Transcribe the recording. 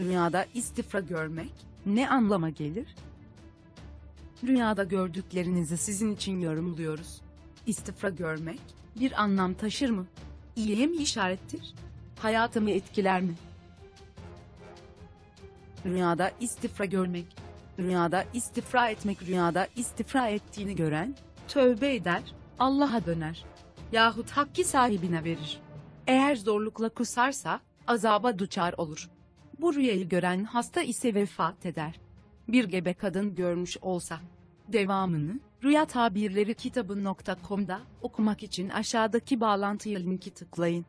Rüyada istifra görmek ne anlama gelir? Rüyada gördüklerinizi sizin için yorumluyoruz. İstifra görmek bir anlam taşır mı? İyiye mi işarettir? Hayatımı etkiler mi? Rüyada istifra görmek. Rüyada istifra etmek rüyada istifra ettiğini gören, tövbe eder, Allah'a döner. Yahut hakkı sahibine verir. Eğer zorlukla kusarsa, azaba duçar olur. Bu rüyayı gören hasta ise vefat eder. Bir gebe kadın görmüş olsa. Devamını, Rüya Tabirleri kitabı.com'da okumak için aşağıdaki bağlantıya linki tıklayın.